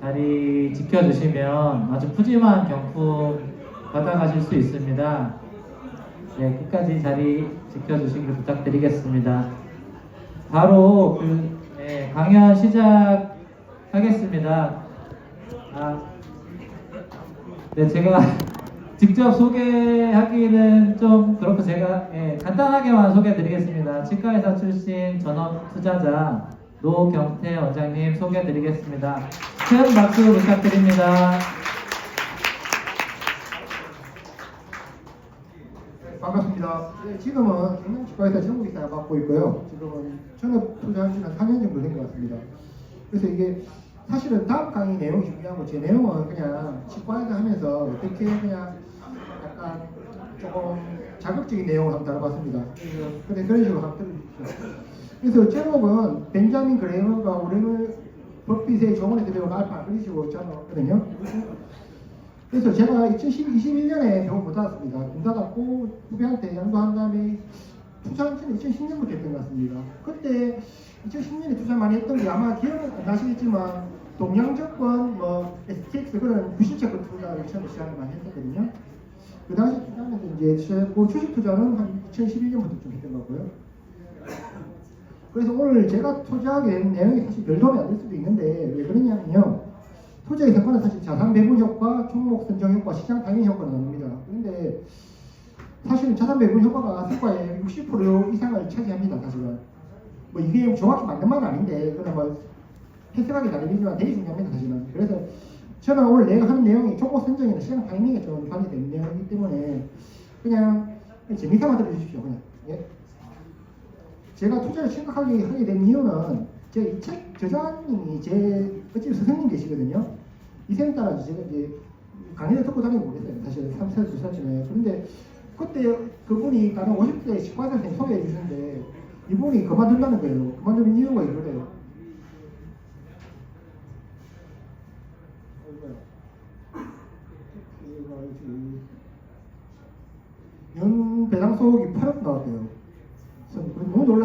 자리 지켜주시면 아주 푸짐한 경품 받아가실 수 있습니다. 네, 끝까지 자리 지켜주시길 부탁드리겠습니다. 바로 그 네, 강연 시작하겠습니다. 아, 네, 제가 직접 소개하기는 좀 그렇고 제가 예, 간단하게만 소개해드리겠습니다. 치과의사 출신 전업 투자자 노경태 원장님 소개해드리겠습니다. 큰 박수 부탁드립니다. 반갑습니다. 네, 지금은 경남치과에서 전국이사를 맡고 있고요. 지금은 전업 투자한 지는 4년 정도 된 것 같습니다. 그래서 이게 사실은 다음 강의 내용이 중요하고 제 내용은 그냥 치과에서 하면서 어떻게 그냥 약간 조금 자극적인 내용을 한번 다뤄봤습니다. 근데 그런 식으로 한번 들어주십시오. 그래서 제목은 벤자민 그레이머가 우리를 버핏의 정원에서 배운 알파 식으로 짜놨거든요. 그래서 제가 2021년에 병원 못 닫았습니다. 문 닫았고 후배한테 양도한 다음에 투자는 2010년부터 했던 것 같습니다. 그때 2010년에 투자 많이 했던 게 아마 기억은 안 나시겠지만 동양증권, 뭐 STX 그런 부실채권 투자를 처음에 시작을 많이 했었거든요. 그 당시 투자는 이제 시작했고 주식 투자는 한 2011년부터 좀 했던 거고요. 그래서 오늘 제가 된 내용이 사실 별 도움이 안 될 수도 있는데 왜 그러냐면요. 투자의 성과는 사실 자산 배분 효과, 종목 선정 효과, 시장 타이밍 효과가 나옵니다. 그런데 사실은 자산 배분 효과가 성과의 60% 이상을 차지합니다. 사실은 뭐 이게 정확히 맞는 말은 아닌데 그러나 뭐 해석하기 나름이지만 되게 중요합니다. 사실은 그래서 저는 오늘 내가 하는 내용이 종목 선정이나 시장 타이밍에 좀 관계되는 내용이기 때문에 그냥 재미삼아 들어주십시오. 그냥 예. 제가 투자를 심각하게 하게 된 이유는 제이책 저자님이 제 어찌 선생님 계시거든요. 이쌤 따라 제가 이제 강의를 듣고 다니고 그랬어요. 사실 3살, 2살쯤에. 그런데 그때 그분이 다른 50대 치과 선생님 소개해 주셨는데 이분이 그만둔다는 거예요. 그만두는 이유가 이거래요. 연 배당 소득이 8억 나왔대요.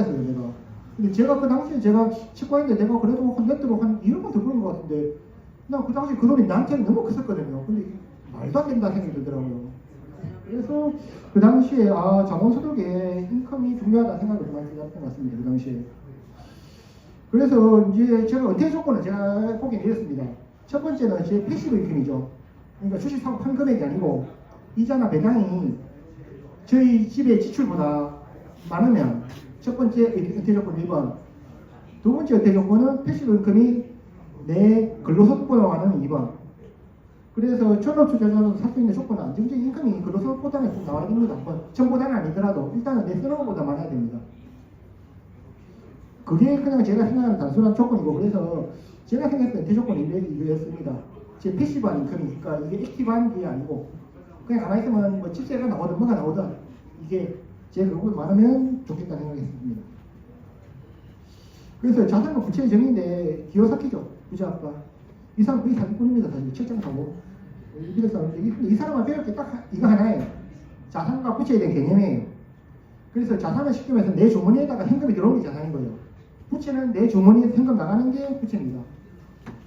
놀랐어요, 내가. 근데 제가 그 당시에 제가 치과인데 내가 그래도 한 네트로 한 2억만 더 버는 것 같은데 나 그 당시 그 돈이 나한테는 너무 컸었거든요. 근데 말도 안 된다 생각이 들더라고요. 그래서 그 당시에 아 자본소득에 인컴이 중요하다 생각을 좀 많이 했던 것 같습니다. 그 당시에. 그래서 이제 제가 은퇴 조건을 제가 보게 내렸습니다. 첫 번째는 제 패시브 인컴이죠. 그러니까 주식 사고 판 금액이 아니고 이자나 배당이 저희 집의 지출보다 많으면 첫 번째 은퇴 조건 1번 두 번째 은퇴 조건은 패시브 인컴이 내 근로소득보다 많은 2번 그래서 전업 투자자로 살수 있는 조건은 안정적인 인컴이 근로소득보다는 좀 나와야 됩니다. 뭐 전보다는 아니더라도 일단은 내 쓰는 것보다 많아야 됩니다. 그게 그냥 제가 생각하는 단순한 조건이고 그래서 제가 생각했던 대 조건이 이거였습니다. 제 패시브한 인컴이니까 이게 액티브한 게 아니고 그냥 가만히 있으면 뭐 집세가 나오든 뭐가 나오든 이게 제 그거보다 많으면 좋겠다 생각했습니다. 그래서 자산과 부채의 정의인데 기요사키죠? 부자 아빠. 이 사람 거의 사기꾼입니다 사실. 책장 사고. 이런 사람 이, 이 사람만 배울 게딱 이거 하나예요 자산과 부채에 대한 개념이에요. 그래서 자산을 쉽게 말해서 내 주머니에다가 현금이 들어오는 게 자산인 거예요 부채는 내 주머니에 현금 나가는 게 부채입니다.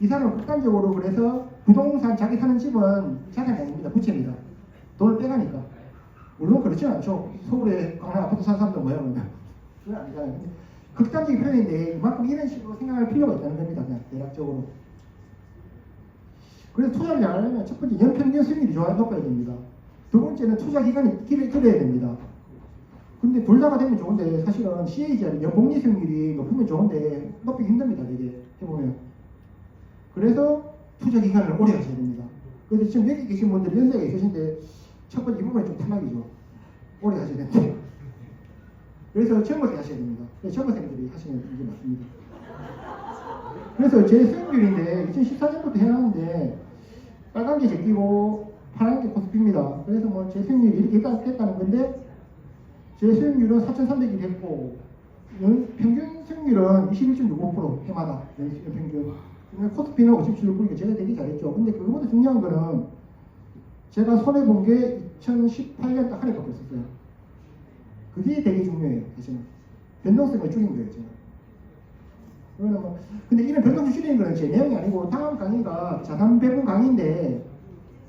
이 사람은 극단적으로 그래서 부동산 자기 사는 집은 자산이 아닙니다. 부채입니다. 돈을 빼가니까 물론 그렇지 않죠 서울에 강남 아파트 사는 사람도 뭐야 그러면 그건 아니잖아요 극단적인 표현인데 이만큼 이런 식으로 생각할 필요가 있다는 겁니다. 그냥 대략적으로. 그래서 투자를 잘하려면 첫 번째 연평균 수익률이 좋아야 높아야 됩니다. 두 번째는 투자 기간이 길어, 길어야 됩니다. 근데 둘 다가 되면 좋은데 사실은 CAGR 연복리 수익률이 높으면 좋은데 높이기 힘듭니다. 되게 해보면. 그래서 투자 기간을 오래 하셔야 됩니다. 그런데 지금 여기 계신 분들 연세가 있으신데 첫 번째 이 부분이 좀 탈락이죠. 오래 하셔야 됩니다. 그래서 때 하셔야 됩니다. 그래서 젊은생들이 하시는 게 맞습니다. 그래서 제 수익률인데 2014년부터 해놨는데 빨간 게 제끼고 파란 게 코스피입니다. 그래서 뭐 제 수익률이 이렇게 됐다- 됐다는 건데 제 수익률은 4,300이 됐고 연- 평균 수익률은 21.65% 해마다 연- 연평균. 코스피는 57%니까 제가 되게 잘했죠. 근데 그거보다 중요한 거는 제가 손해 본 게 2018년 딱 한 해밖에 없었어요. 그게 되게 중요해요. 사실은. 변동성을 줄인 거예요. 제가. 그거는 뭐 근데 이런 변동 수준인 거는 제 내용이 아니고 다음 강의가 자산 배분 강의인데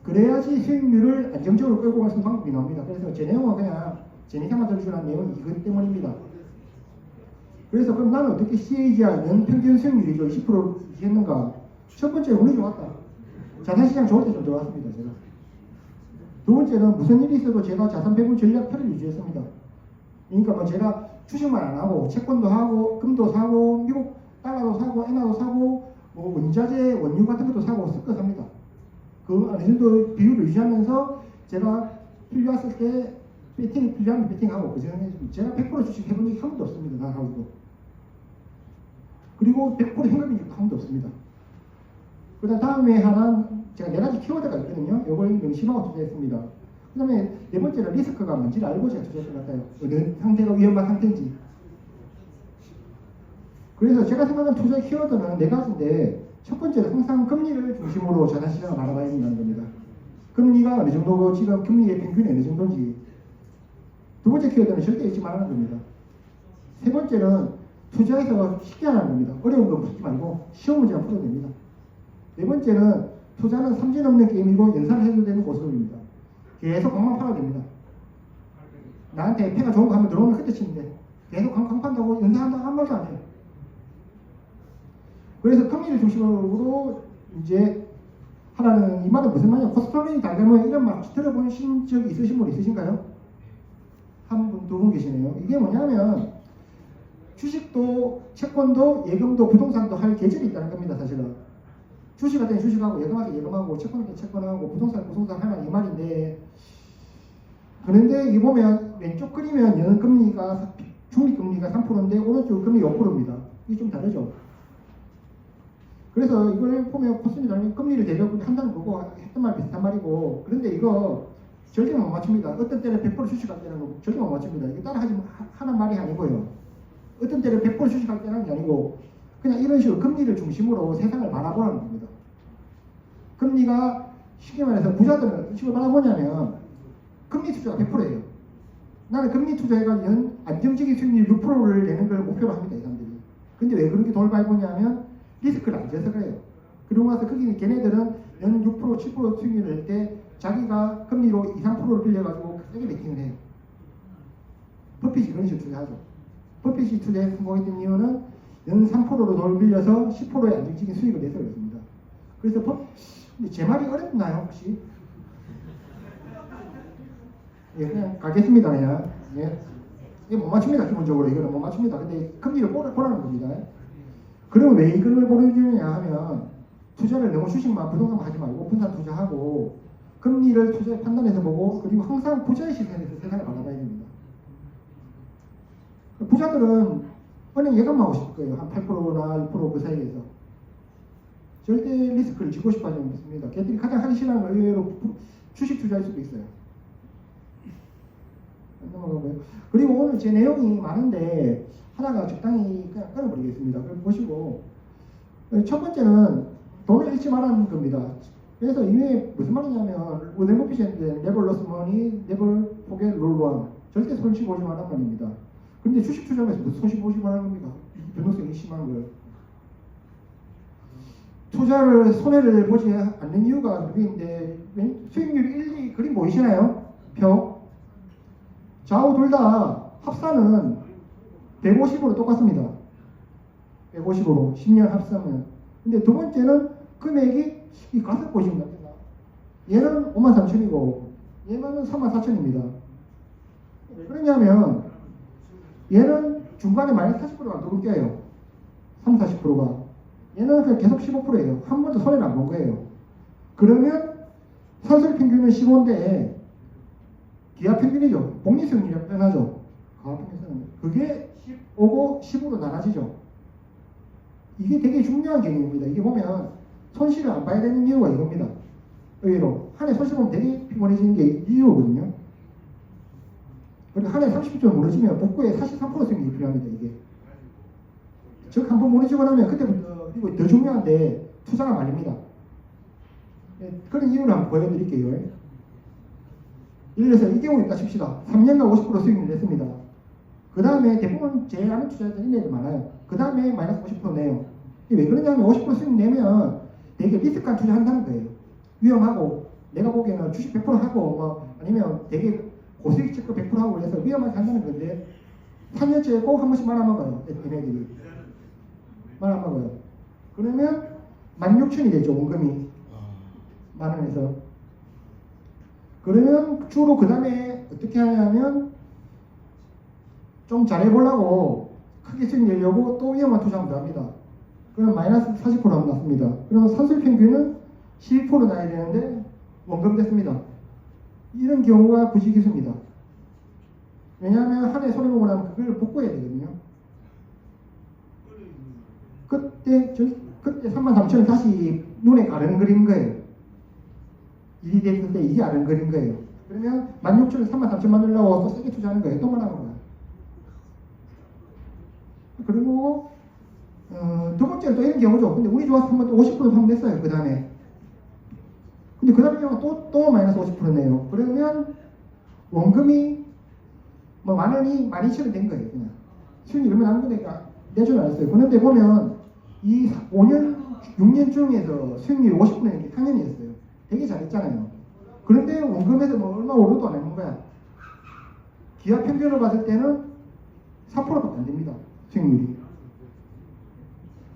그래야지 수익률을 안정적으로 끌고 갈 수 있는 방법이 나옵니다. 그래서 제 내용은 그냥 제니까만 들어주는 내용이 이것 때문입니다. 그래서 그럼 나는 어떻게 CAGR은 평균 수익률이죠 20% 유지했는가? 첫 번째 운이 좋았다. 자산시장 좋을 때 좀 들어왔습니다. 제가. 두 번째는 무슨 일이 있어도 제가 자산 배분 전략표를 유지했습니다. 그러니까 뭐 제가 주식만 안 하고 채권도 하고 금도 사고 미국 달러도 사고 엔화도 사고 뭐 원자재 원유 같은 것도 사고 섞어 삽니다. 그 어느 정도 비율을 유지하면서 제가 필요했을 때 배팅 필요하면 배팅하고 그 전에 제가 100% 주식 해본 적이 한 번도 없습니다. 나하고도 그리고 100% 현금인 적도 한 번도 없습니다. 그다음 다음에 하나는 제가 네 가지 키워드가 있거든요. 이걸 명심하고 투자했습니다. 그 다음에 네 번째는 리스크가 뭔지를 알고 제가 투자했던 것 같아요. 어느 상태가 위험한 상태인지. 그래서 제가 생각하는 투자 키워드는 네 가지인데 첫 번째는 항상 금리를 중심으로 자산시장을 바라봐야 된다는 겁니다. 금리가 어느 정도고 지금 금리의 평균이 어느 정도인지. 두 번째 키워드는 절대 잊지 말라는 겁니다. 세 번째는 투자해서 쉽게 하는 겁니다. 어려운 거 푸지 말고 쉬운 문제만 풀어도 됩니다. 네 번째는 투자는 삼진 없는 게임이고 연산해도 되는 고스톱입니다. 계속 강만 팔아도 됩니다. 나한테 패가 좋은 거 하면 들어오면 그때 돼. 계속 강, 강 판다고 연산한다고 한 말도 안 해요. 그래서 금리를 중심으로 이제 하라는 이 말은 무슨 말이냐? 코스프레이 달려면 이런 말 들어보신 적 있으신 분 있으신가요? 한 분, 두 분 계시네요. 이게 뭐냐면 주식도 채권도 예금도 부동산도 할 계절이 있다는 겁니다, 사실은. 주식할 때는 주식하고 예금할 때 예금하고 채권할 때 채권하고 부동산 부동산 하나 이 말인데 그런데 이 보면 왼쪽 그리면 연금리가 중립금리가 3%인데 오른쪽 금리 5%입니다. 이게 좀 다르죠. 그래서 이걸 보면 코스피 다르면 금리를 대려고 한다는 거고 했던 말 비슷한 말이고 그런데 이거 절대 못 맞춥니다. 어떤 때는 100% 주식할 때는 뭐 절대 못 맞춥니다. 이거 따라 하지 하- 하는 말이 아니고요. 어떤 때는 100% 주식할 때는 아니고 그냥 이런 식으로 금리를 중심으로 세상을 바라보라는 겁니다. 금리가 쉽게 말해서 부자들은 식으로 바라보냐면 금리 투자가 100%예요. 나는 금리 투자해가 연 안정적인 수익률 6%를 내는 걸 목표로 합니다. 이 사람들이. 근데 왜 그렇게 돈을 버냐면 리스크를 안 져서 그래요. 그러고 나서 거기 걔네들은 연 6% 7% 수익률을 낼 때 자기가 금리로 2, 3%를 빌려가지고 세게 베팅을 해요. 버핏이 그런 식으로 투자하죠. 버핏이 투자에 성공했던 이유는 연 3%로 돈을 빌려서 10%의 안정적인 수익을 내서 그렇습니다. 그래서 버, 근데 제 말이 어렵나요 혹시? 예, 그냥 가겠습니다 그냥. 예. 이게 못 맞춥니다 기본적으로 이거는 못 맞춥니다. 근데 금리를 보라, 보라는 겁니다. 그러면 왜 이걸 보여주느냐 하면 투자를 너무 주식만 부동산 하지 말고 분산 투자하고 금리를 투자 판단해서 보고 그리고 항상 부자의 시선에서 세상을 바라봐야 됩니다. 부자들은 은행 예금만 하고 싶을 거예요. 한 8%나 6%그 사이에서. 절대 리스크를 지고 싶어 하지 않습니다. 걔들이 가장 하기 싫어하는 건 의외로 부- 주식 투자일 수도 있어요. 그리고 오늘 제 내용이 많은데 하나가 적당히 그냥 끊어버리겠습니다. 그럼 보시고 첫 번째는 돈을 잃지 말라는 겁니다. 그래서 이게 무슨 말이냐면 오늘 버핏인데 never lose money, never forget rule one. 절대 손실 보지 말란 말입니다. 그런데 주식 투자하면서 무슨 손실 보지 말라는 겁니까? 변동성이 심한 거예요. 투자를 손해를 보지 않는 이유가 그게인데 수익률 1, 2 그림 보이시나요? 표 좌우 둘 다 합산은 150으로 똑같습니다. 150으로 10년 합산은 근데 두 번째는 금액이 이 가슴 보시면 됩니다. 얘는 5만 3천이고 얘는 3만 4천입니다. 왜 그러냐면 얘는 중간에 마이너스 40%가 더 웃겨요. 3, 40%가. 얘는 그냥 계속 15%예요. 한 번도 손해를 안 본 거예요. 그러면 선술 평균은 15인데 기하 평균이죠. 복리수익률이라고 표현하죠. 가평균은 그게 15고 10으로 나눠지죠. 이게 되게 중요한 개념입니다. 이게 보면 손실을 안 봐야 되는 이유가 이겁니다. 의외로 한 해 손실 보면 되게 피곤해지는 게 이유거든요. 그리고 한해 30점 무너지면 복구에 43% 수익률이 필요합니다. 이게. 즉 한 번 무너지고 나면 그때부터 그리고 더 중요한데 투자가 말립니다. 예, 그런 이유를 한번 보여드릴게요. 예를 들어서 이 경우 있다 칩시다. 3년간 50% 수익을 냈습니다. 그 다음에 대부분 제일 아는 투자자들이 애들 많아요. 그 다음에 마이너스 50% 내요. 왜 그러냐면 50% 수익 내면 되게 리스크한 투자 한다는 거예요. 위험하고 내가 보기에는 주식 100% 하고 뭐 아니면 되게 고수익 체크 100% 하고 그래서 위험하게 한다는 건데 3년째 꼭 한 번씩 말아먹어요. 얘네들이. 말아먹어요. 그러면 16,000이 되죠. 원금이. 만 원에서. 그러면 주로 그 다음에 어떻게 하냐면 좀 잘해보려고 크게 수익 내려고 또 위험한 투자를 더 합니다. 그럼 마이너스 40% 났습니다. 그러면 산술 평균은 12% 나야 되는데 원금 됐습니다. 이런 경우가 부지기수입니다. 왜냐하면 한 해 손해보고 나면 그걸 복구해야 되거든요. 그때 저 그때 3만 3천 원 다시 눈에 아른거린 거예요. 일이 됐을 때 이게 아른거린 거예요. 그러면 16,000원 3만 3천 만들려고 또 세게 투자하는 거예요. 또 말하는 거예요. 그리고 어, 두 번째는 또 이런 경우죠. 근데 운이 좋아서 한번 또 50% 성공했어요. 그 다음에. 근데 그 다음에 경우 또, 또 마이너스 50% 내요. 그러면 원금이 뭐 만 원이 만 이천 원된 거예요. 그냥. 수익이 얼마 남은 거니까 내줄 알았어요. 그런데 보면 이 5년, 6년 중에서 수익률이 50%인 게 당연이었어요. 되게 잘했잖아요. 그런데 원금에서 뭐 얼마 오르도 안 했는 거야. 기업 평균으로 봤을 때는 4%밖에 안 됩니다. 수익률이.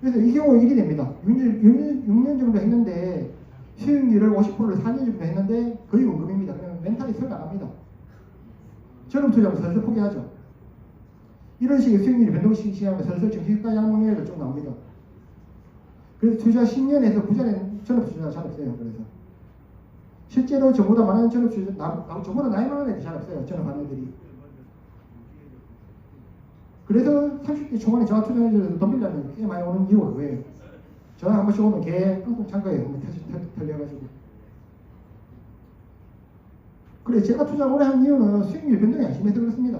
그래서 이 경우 일이 됩니다. 6년, 6년, 6년 정도 했는데 수익률을 50%를 4년 정도 했는데 거의 원금입니다. 그러면 멘탈이 설 나갑니다. 저런 투자하면 슬슬 포기하죠. 이런 식의 수익률이 변동식 시하면 슬슬 정신과 양봉률도 좀 나옵니다. 그래서 투자 10년에서 부자는 전업 투자가 잘 없어요. 그래서 실제로 저보다 많은 전업 투자, 나, 나, 저보다 나이 많은 애들이 잘 없어요. 전업하는 애들이. 그래서 30대 초반에 저와 투자해서 돈 빌려면 꽤 많이 오는 이유가 그거예요. 전화 한 번씩 오면 걔 깡통 찬 거예요. 털려가지고. 그래, 제가 투자 오래 한 이유는 수익률 변동이 안 심해서 그렇습니다.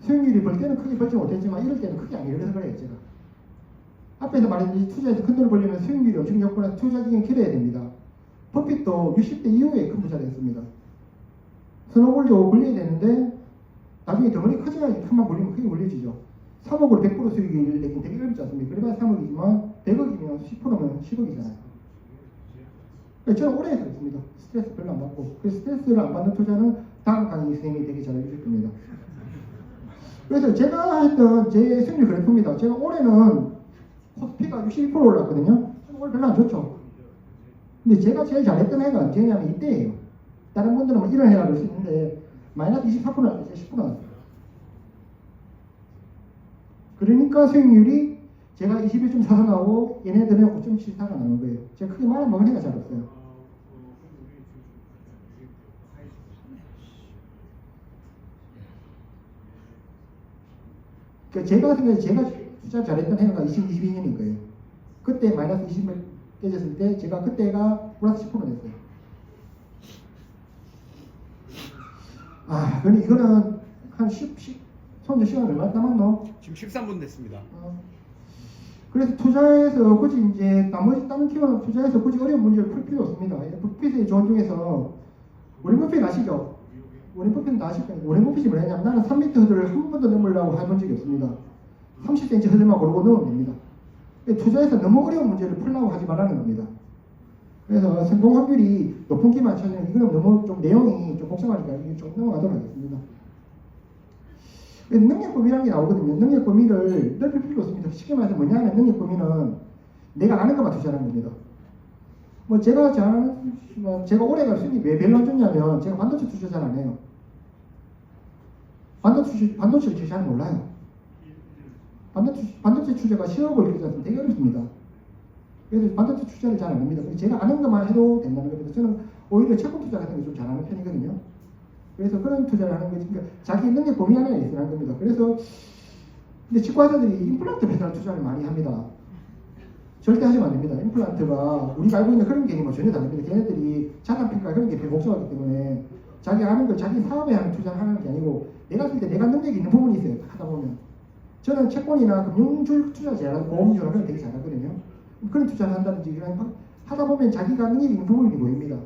수익률이 벌 때는 크게 벌지 못했지만 이럴 때는 크게 안 이래서 그래요, 제가. 앞에서 말했듯이 투자해서 큰 돈을 벌려면 수익률이 엄청 높거나 투자 기간 길어야 됩니다. 버핏도 60대 이후에 큰 부자가 됐습니다. 스노볼도 벌려야 되는데 나중에 덩어리 커져야지 큰만 벌리면 크게 벌려지죠. 3억으로 100% 수익을 내긴 되게 어렵지 않습니까? 그래봐야 3억이지만 100억이면 10%면 10억이잖아요. 저는 오래 해서 있습니다. 스트레스 별로 안 받고. 그 스트레스를 안 받는 투자는 다음 강의 선생님이 되게 잘 해주실 겁니다. 그래서 제가 했던 제 수익률 그래프입니다. 제가 올해는 코스피가 61% 올랐거든요. 올해 별로 안 좋죠. 근데 제가 제일 잘했던 해가 언제냐면 이때예요. 다른 분들은 뭐 이런 해라 그럴 수 있는데 마이너스 24% 나왔어요. 10% 나왔어요. 그러니까 수익률이 제가 21점 사서 나오고 얘네들은 5.74가 나온 거예요. 제가 크게 먹은 해가 잘 없어요. 그러니까 제가 경우에 제가 투자 잘했던 해가 2022년인 거예요. 그때 마이너스 20을 깨졌을 때 제가 그때가 플러스 10% 냈어요. 아, 근데 이거는 한 10, 10, 손재 시간 얼마 남았노? 지금 13분 됐습니다. 어. 그래서 투자해서 굳이 이제 나머지 다른 키워는 투자해서 굳이 어려운 문제를 풀 필요 없습니다. 버핏의 조언 중에서 워렌 버핏 아시죠? 워렌 버핏은 아실 거예요. 워렌 버핏이 뭐냐면 나는 3m 허들을 한 번도 넘으려고 해본 적이 없습니다. 30cm 허들만 고르고 넣으면 됩니다. 투자해서 너무 어려운 문제를 풀려고 하지 말라는 겁니다. 그래서 성공 확률이 높은 기만 찾으면 이거는 너무 좀 내용이 좀 복잡하니까 좀 넘어가도록 하겠습니다. 능력 범위라는 게 나오거든요. 능력 범위를 넓힐 필요 없습니다. 쉽게 말해서 뭐냐면 능력 범위는 내가 아는 것만 투자하는 겁니다. 뭐 제가 잘, 뭐 제가 올해가 수익이 왜 별로 안 좋냐면 제가 반도체 투자 잘 안 해요. 반도체, 반도체 투자 잘 몰라요. 반도체, 반도체 투자가 10억을 이렇게 되게 어렵습니다. 그래서 반도체 투자를 잘 안 합니다. 제가 아는 것만 해도 된다는 겁니다. 저는 오히려 채권 투자 같은 거좀 잘하는 편이거든요. 그래서 그런 투자를 하는 거지. 그러니까 자기 능력 범위 안에 있으라는 겁니다. 그래서 근데 치과의사들이 임플란트 배달 투자를 많이 합니다. 절대 하시면 안 됩니다. 임플란트가 우리가 알고 있는 그런 개념은 전혀 다릅니다. 걔네들이 자산평가 그런 게 되게 복잡하기 때문에 자기 아는 걸 자기 사업에 하는 투자를 하는 게 아니고 내가 쓸 때 내가 능력이 있는 부분이 있어요. 하다 보면 저는 채권이나 금융줄 투자 잘하고 보험주나 그런 거 되게 잘하거든요. 그런 투자를 한다든지 그냥 하다 보면 자기가 능력이 있는 부분이 보입니다.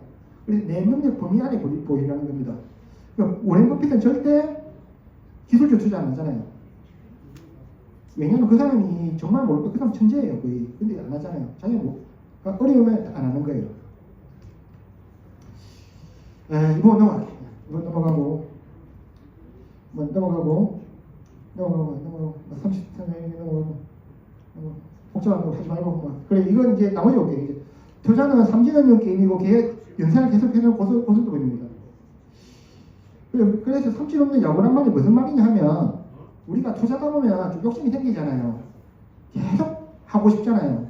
그래서 내 능력 범위 안에 보이- 보이라는 겁니다. 그러니까 워렌 버핏은 절대 기술적 투자 안 하잖아요. 왜냐면 그 사람이 정말 모를 거그 사람 천재예요 거의. 근데 안 하잖아요. 자기 뭐 그러니까 어려우면 안 하는 거예요. 에, 이번 넘어가. 이번 넘어가고 뭐 넘어가고 넘어가고 넘어가고 30분 넘어가고 어, 복잡한 거 하지 말고 뭐. 그래 이건 이제 나머지 올게요. 이제 투자는 3진원용 게임이고 계획 연산을 계속해서 고수 고수도입니다. 그래- 그래서 3진 없는 야구란 말이 무슨 말이냐 하면 우리가 투자다 보면 좀 욕심이 생기잖아요. 계속 하고 싶잖아요.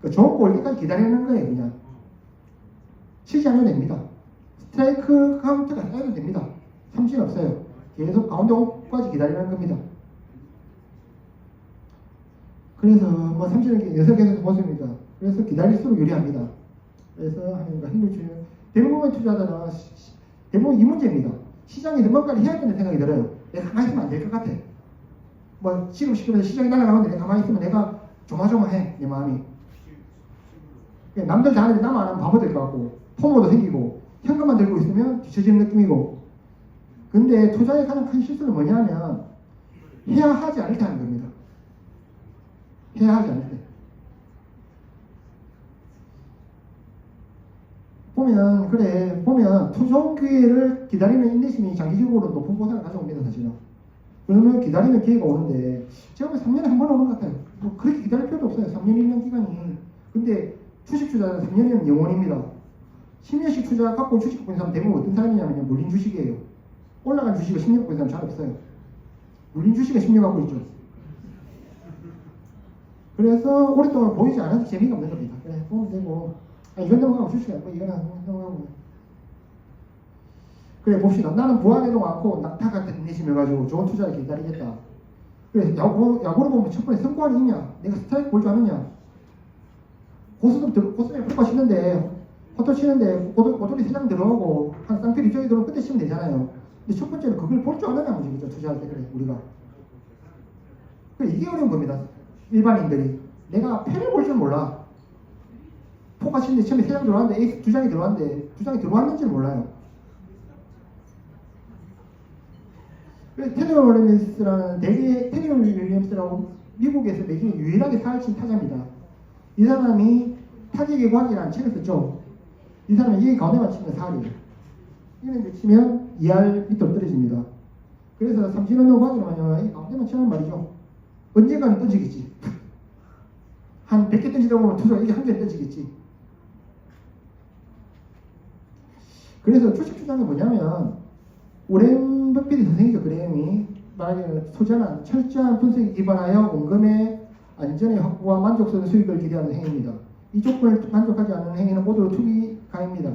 그 좋은 때까지 기다리는 거예요, 그냥. 치지 않으면 됩니다. 스트라이크 카운트가 쌓여도 됩니다. 삼진 없어요. 계속 가운데 오까지 기다리는 겁니다. 그래서 뭐 삼진을 여섯 개에서 모습입니다. 그래서 기다릴수록 유리합니다. 그래서 하니까 힘을 주는 대부분 투자자는 대부분 이 문제입니다. 시장에서 뭔가를 해야 된다는 생각이 들어요. 내가 가만히 있으면 안 될 것 같아. 뭐 지금 시급에서 시장이 날아가는데 내가 가만히 있으면 내가 조마조마해 내 마음이. 그러니까 남들 다 하는데 나만 안 하면 바보 될 것 같고 포모도 생기고 현금만 들고 있으면 뒤처지는 느낌이고 근데 투자의 가장 큰 실수는 뭐냐면 해야 하지 않을 때 하는 겁니다. 해야 하지 않을 때. 보면 그래 보면 투종 기회를 기다리는 인내심이 장기적으로 높은 보상을 가져옵니다 사실은. 그러면 기다리는 기회가 오는데 보면 3년에 한 번 오는 것 같아요. 뭐 그렇게 기다릴 필요도 없어요. 3년 1년 기간이. 근데 주식 투자는 3년이면 영원입니다. 10년씩 투자 갖고 주식 갖고 있는 사람 대부분 어떤 사람이냐면 물린 주식이에요. 올라간 주식을 10년 갖고 있는 사람 잘 없어요. 물린 주식을 10년 갖고 있죠. 그래서 오랫동안 보이지 않아서 재미가 없는 겁니다. 그래, 보면 되고. 아, 이건 넘어가고 주식이 아니고 이거는 넘어가고. 그래, 봅시다. 나는 부안해도 않고 낙타 같은 인내심을 가지고 좋은 투자를 기다리겠다. 그래, 야구, 야구를 보면 첫 번째 성과는 있냐? 내가 스트라이크 볼줄 아느냐? 고수도 들, 고수에 풀과 치는데, 호토 치는데, 고돌이 세장 들어오고, 한 쌍필 이쪽에 들어오면 끝에 치면 되잖아요. 근데 첫 번째는 그걸 볼 줄 아느냐 문제겠죠, 투자할 때, 그래, 우리가. 그래, 이게 어려운 겁니다. 일반인들이. 내가 패를 볼 줄 몰라. 포가 치는데 처음에 세 장 들어왔는데, 에이스 두 장이 들어왔는데, 두 장이 들어왔는지를 몰라요. 그래서 테리 윌리엄스라는 대개 테리 윌리엄스라고 미국에서 매주 유일하게 사활친 타자입니다. 이 사람이 타격의 과학이라는 책을 썼죠. 이 사람은 이 가운데만 치면 4할이에요. 이런 데 치면 2할 밑으로 떨어집니다. 그래서 삼진원용 과학이라면 이 가운데만 치면 말이죠. 언젠가는 던지겠지. 한 100개 던지다 보면 투수가 이게 한 개 던지겠지. 그래서 투자는 뭐냐면 오렌 버핏의 선생이죠 그레임이 말하기는 투자는 철저한 분석에 기반하여 원금의 안전의 확보와 만족스러운 수익을 기대하는 행위입니다. 이 조건을 만족하지 않는 행위는 모두 투기 가입니다.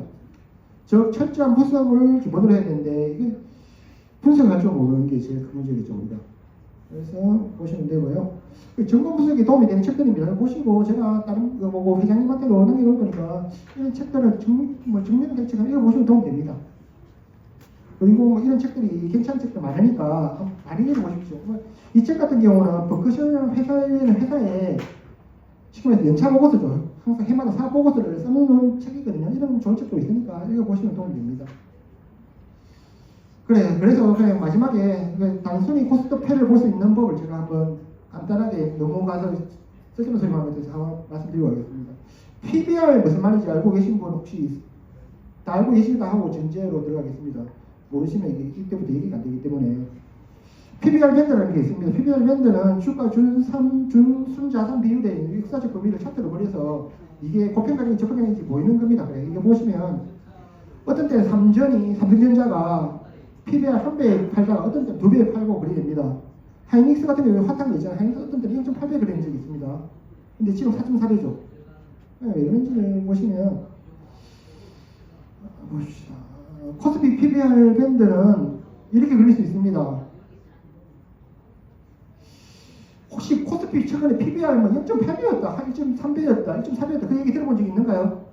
즉 철저한 분석을 기본으로 해야 되는데 분석할 줄 모르는 게 제일 큰 문제겠죠 우리가. 그래서 보시면 되고요. 그 점검 분석에 도움이 되는 책들입니다. 보시고 제가 다른 거 보고 회장님한테도 남겨놓을 거니까 이런 책들을 증, 뭐 증명 대책을 읽어보시면 도움이 됩니다. 그리고 뭐 이런 책들이 괜찮은 책들 많으니까 많이 읽어보십시오. 뭐이 책 같은 경우는 버크셔 회사에는 회사에 지금 연차 보고서죠. 항상 해마다 사 보고서를 써놓는 책이거든요. 이런 좋은 책도 있으니까 읽어보시면 도움이 됩니다. 그래, 그래서 그냥 마지막에 그 단순히 코스트 패를 볼 수 있는 법을 제가 한번 간단하게 넘어가서 쓸데없는 소리만 하면서 한번 말씀드리고 가겠습니다. PBR 무슨 말인지 알고 계신 분 혹시 다 알고 계시다 하고 전제로 들어가겠습니다. 모르시면 이게 이때부터 얘기가 안 되기 때문에 PBR 밴드라는 게 있습니다. PBR 밴드는 주가 준삼 준순자산 비율의 역사적 범위를 차트로 그려서 이게 고평가적인 저평가적인지 보이는 겁니다. 그래 이게 보시면 어떤 때는 삼전이 삼성전자가 PBR 한 배에 팔다가 어떤 때는 두 배에 팔고 그래야 됩니다. 하이닉스 같은 경우에 거 있잖아요. 하이닉스 어떤 때는 0.8배 그리는 적이 있습니다. 근데 지금 4.4배죠. 왜 그런지를 보시면 봅시다. 코스피 PBR 밴드는 이렇게 그릴 수 있습니다. 혹시 코스피 최근에 PBR 뭐 0.8배였다, 1.3배였다, 1.4배였다 그 얘기 들어본 적 있는가요?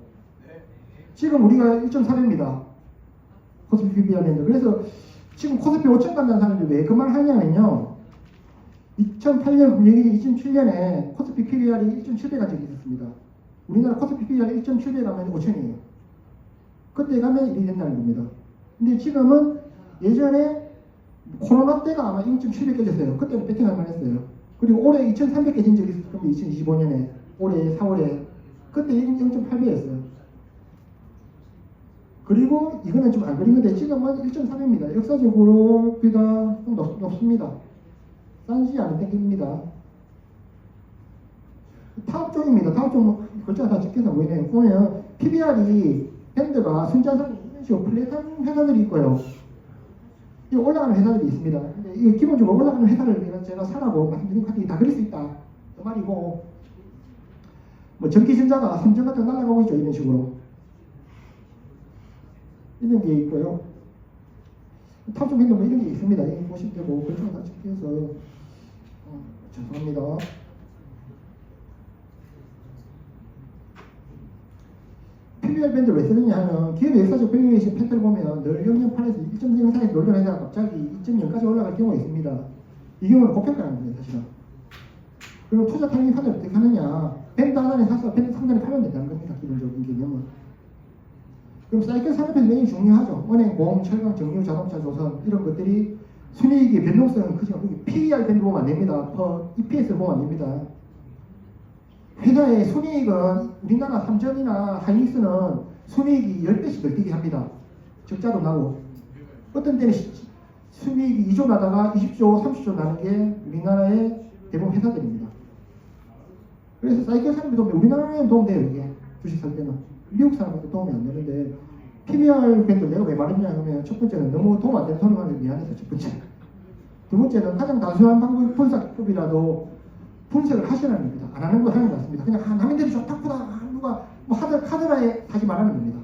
지금 우리가 1.4배입니다. 코스피 PBR 밴드. 그래서 지금 코스피 5천 간다는 사람들이 왜 그 말 하냐면요. 2008년 금융위기 2007년에 코스피 PBR이 1.7배 간 적이 있었습니다. 우리나라 코스피 PBR 1.7배 가면 5천이에요. 그때 가면 1이 된다는 겁니다. 근데 지금은 예전에 코로나 때가 아마 0.7배 깨졌어요. 그때는 배팅할 만했어요. 그리고 올해 2,300 깨진 적이 겁니다. 2025년에 올해 4월에 그때 0.8배였어요. 그리고 이거는 좀 안 그린 건데 지금은 1.3입니다. 역사적으로 비가 좀 높, 높습니다. 싼지 않은 땡깁니다. 타업 쪽입니다. 타업 쪽 글자가 다 적혀서 보이네요. 보면 PBR이 밴드가 순자선이 이런 식으로 플랫한 회사들이 있고요. 이 올라가는 회사들이 있습니다. 근데 이 기본적으로 올라가는 회사를 제가 사라고 말씀드린 카드 다 그릴 수 있다. 그 말이고 뭐 전기전자가 삼전 같은 거 날아가고 있죠. 이런 식으로. 이런 게 있고요. 탑좀 핸드 뭐 이런 게 있습니다. 여기 보시면 되고 글자가 다 적혀서 어, 죄송합니다. PBR 밴드 왜 쓰느냐 하면 기업의 역사적 밸류에이션 패턴을 보면 늘 0.8에서 1.0 사이에 회사가 갑자기 2.0까지 올라갈 경우가 있습니다. 이 경우는 고평가라는 거예요, 사실은. 그럼 투자 타이밍 판단을 어떻게 하느냐? 밴드 하나에 사서 밴드 상단에 팔면 된다는 겁니다, 기본적인 개념은. 그럼 사이클 산업에서 매우 중요하죠. 은행, 보험, 철강, 정유, 자동차, 조선 이런 것들이 순이익의 변동성은 크지만 PER 밴드 보면 안 됩니다. per EPS 보면 안 됩니다. 회사의 순이익은 우리나라 삼전이나 하이닉스는 순이익이 10배씩 늘뛰게 합니다. 적자도 나고 어떤 때는 시- 순이익이 2조 나다가 20조, 30조 나는 게 우리나라의 대부분 회사들입니다. 그래서 사이클 산업이 도움이 우리나라에는 도움돼요 이게 주식 살 때는 미국 사람한테 도움이 안 되는데 PBR 밴드 내가 왜 말했냐 하면 첫 번째는 너무 도움 안 되는 소리 하는 미안해서 첫 번째 두 번째는 가장 단순한 방법 분석법이라도 분석을 하시라는 겁니다. 안 하는 거 하는 것 같습니다. 그냥 아, 남인들이 좋다구나 아, 누가 뭐 하더 카드라에 하지 말라는 겁니다.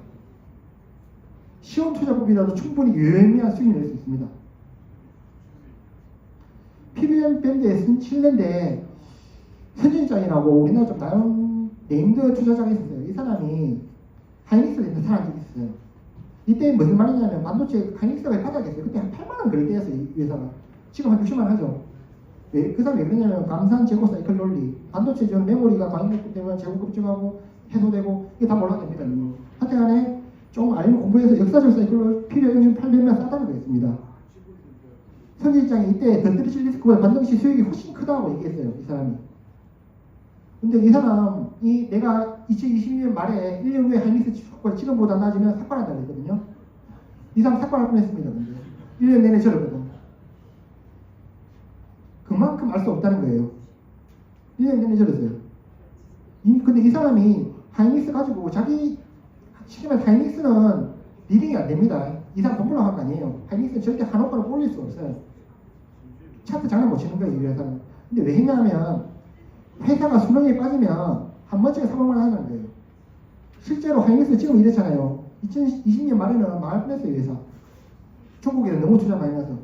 쉬운 투자법이라도 충분히 유의미한 수익을 낼 수 있습니다. PBM 밴드에 쓴 칠레인데 선진장이라고 우리나라 좀 나름 네임드 투자자가 있었어요. 이 사람이 하이닉스를 있는 사람이 있어요. 이때 무슨 말이냐면 반도체 하이닉스가 바닥이었어요. 그때 한 8만 원 그렇게 했어요. 이 회사가. 지금 한 60만 원 하죠. 왜? 그 사람이 왜 그러냐면 감산 재고 사이클 논리 반도체 전 메모리가 과잉됐기 때문에 재고 급증하고 해소되고 이게 다 몰라냅니다. 이거. 하여튼 간에 좀 알고 공부해서 역사적 사이클로 필요 영상 800명 싸다고 되어 습니다 선지장이 이때 던드리실 리스크보다 반등시 수익이 훨씬 크다고 얘기했어요. 이 사람이. 근데 이 사람 이 내가 2022년 말에 1년 후에 하이닉스 주가 지금보다 낮으면 삭발한다 그랬거든요. 이 사람 삭발할 뻔했습니다. 근데 1년 내내 저러거든. 그만큼 알 수 없다는 거예요. 1년 내내. 이- 근데 이 사람이 하이닉스 가지고 자기 시키면 하이닉스는 리딩이 안 됩니다. 이 사람 돈 벌러 한거 아니에요. 하이닉스는 절대 한옥가로 올릴 수 없어요. 차트 장난 못 치는 거예요, 이 회사는. 근데 왜 했냐면 회사가 수능에 빠지면 한 번쯤에 사망을 하는 거예요. 실제로 하이닉스 지금 이랬잖아요. 2020년 말에는 망할 뻔했어요, 이 회사. 중국에 너무 투자 많이 나서.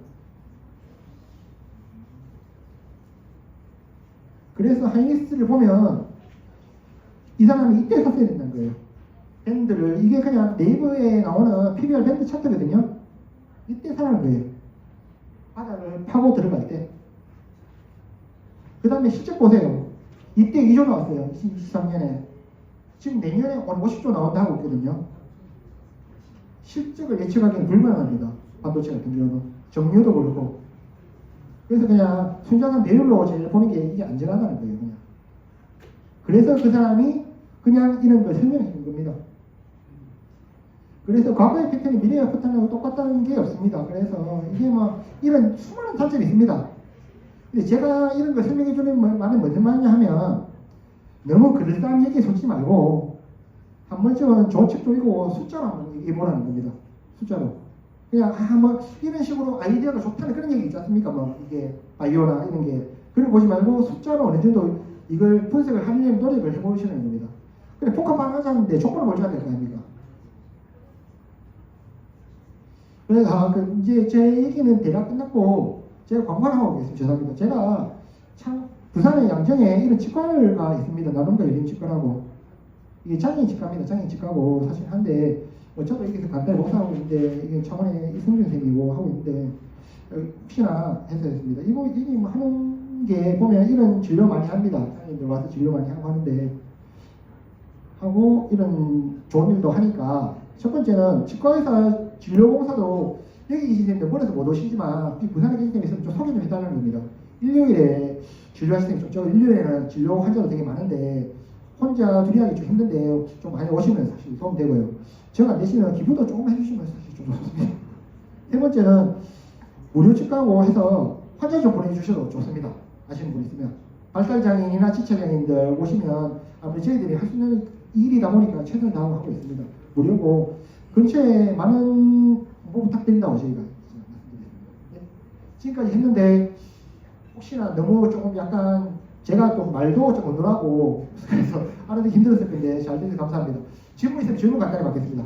그래서 하이닉스를 보면 이 사람이 이때 샀어야 된다는 거예요. 밴드를 이게 그냥 네이버에 나오는 PBR 밴드 차트거든요. 이때 사는 거예요. 바닥을 파고 들어갈 때. 그 다음에 실적 보세요. 이때 2조 나왔어요. 2023년에. 지금 내년에 한 50조 나온다 하고 있거든요. 실적을 예측하기는 불가능합니다. 반도체 같은 경우는. 정유도 그렇고. 그래서 그냥 순자산 배율로 제일 보는 게 이게 안전하다는 거예요. 그냥. 그래서 그 사람이 그냥 이런 걸 설명해 준 겁니다. 그래서 과거의 패턴이 미래의 패턴하고 똑같다는 게 없습니다. 그래서 이게 뭐 이런 수많은 단점이 있습니다. 근데 제가 이런 걸 설명해 주는 말- 말은 무슨 말이냐 하면 너무 그럴싸한 얘기 쏟지 말고 한 번쯤은 좋은 책도 읽고 숫자로 한번 얘기해 보라는 겁니다. 숫자로. 그냥 아뭐 이런 식으로 아이디어가 좋다는 그런 얘기 있지 않습니까? 뭐 이게 바이오나 이런 게거 보지 말고 숫자로 어느 정도 이걸 분석을 하려는 노력을 해보시는 겁니다. 근데 포커만 하자는데 조건을 걸쳐야 될 거 아닙니까? 그래서 아, 그 이제 제 얘기는 대략 끝났고 제가 광고를 하고 계십니다. 죄송합니다. 제가 참 부산의 양정에 이런 치과가 있습니다. 나눔과 열린 치과라고 이게 장애인 치과입니다. 장애인 치과고 사실 한데 뭐 저도 여기서 간단히 봉사하고 있는데 이게 창원에 이승준 선생님이고 하고 있는데 어, 혹시나 해서 했습니다. 이거 이게 뭐 하는 게 보면 이런 진료 많이 합니다. 장애인들 와서 진료 많이 하고 하는데 하고 이런 좋은 일도 하니까 첫 번째는 치과 의사 진료 봉사도 여기 분들 몰라서 못 오시지만 이 부산에 계신 분 있으면 좀 소개 좀 해달라는 겁니다. 일요일에 진료하시는 좀 적은 일요일에는 진료 환자도 되게 많은데 혼자 둘이 하기 좀 힘든데 좀 많이 오시면 사실 도움 되고요. 정안 되시면 기부도 조금 해주시면 사실 좀 좋습니다. 세 번째는 무료 치과고 해서 환자 좀 보내주셔도 좋습니다. 아시는 분 있으면 발달 장애인이나 지체 장애인들 오시면 아무래도 저희들이 할 수 있는 일이다 보니까 최선을 다하고 하고 있습니다. 무료고 근처에 많은 홍보 부탁드린다고 저희가 말씀드리겠습니다. 네. 지금까지 했는데 혹시나 너무 조금 약간 제가 또 말도 좀 어눌하고 그래서 하는데 힘들었을 텐데 잘 돼서 감사합니다. 질문 있으면 질문 간단히 받겠습니다.